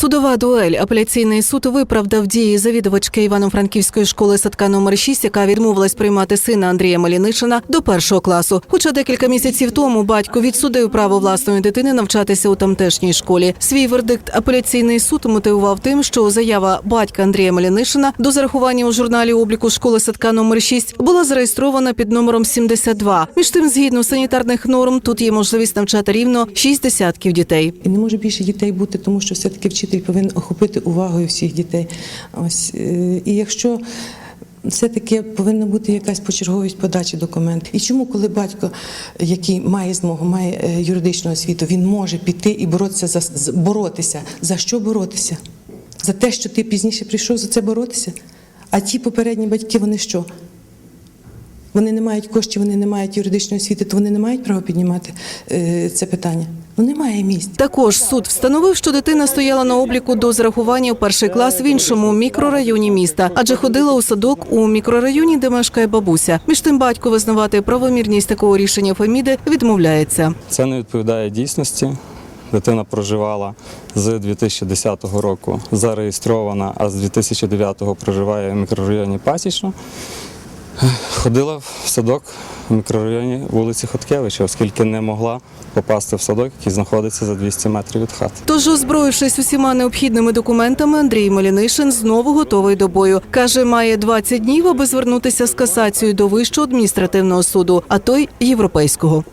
Судова дуель. Апеляційний суд виправдав дії завідувачки Івано-Франківської школи садка номер 6 яка відмовилась приймати сина Андрія Малінишина до першого класу. Хоча декілька місяців тому батько відсудив право власної дитини навчатися у тамтешній школі. Свій вердикт апеляційний суд мотивував тим, що заява батька Андрія Малінишина до зарахування у журналі обліку школи садка номер 6 була зареєстрована під номером 72. Між тим, згідно санітарних норм, тут є можливість навчати рівно 6 десятків дітей. І не може більше дітей бути, тому що все-таки вчитель повинен охопити увагою всіх дітей. Ось е, і якщо все-таки повинна бути якась почерговість подачі документів. І чому, коли батько, який має змогу, має е, юридичну освіту, він може піти і боротися за боротися. За що боротися? За те, що ти пізніше прийшов за це боротися? А ті попередні батьки, вони що? Вони не мають коштів, вони не мають юридичної освіти, то вони не мають права піднімати е, це питання. Ну немає місць. Також суд встановив, що дитина стояла на обліку до зарахування у перший клас в іншому мікрорайоні міста, адже ходила у садок у мікрорайоні, де мешкає бабуся. Між тим батько визнавати правомірність такого рішення Феміди відмовляється. Це не відповідає дійсності. Дитина проживала з 2010 року, зареєстрована, а з 2009 проживає в мікрорайоні Пасічно. Ходила в садок в мікрорайоні вулиці Хоткевича, оскільки не могла попасти в садок, який знаходиться за 200 метрів від хати. Тож, озброївшись усіма необхідними документами, Андрій Малінишин знову готовий до бою. Каже, має 20 днів, аби звернутися з касацією до вищого адміністративного суду, а той європейського.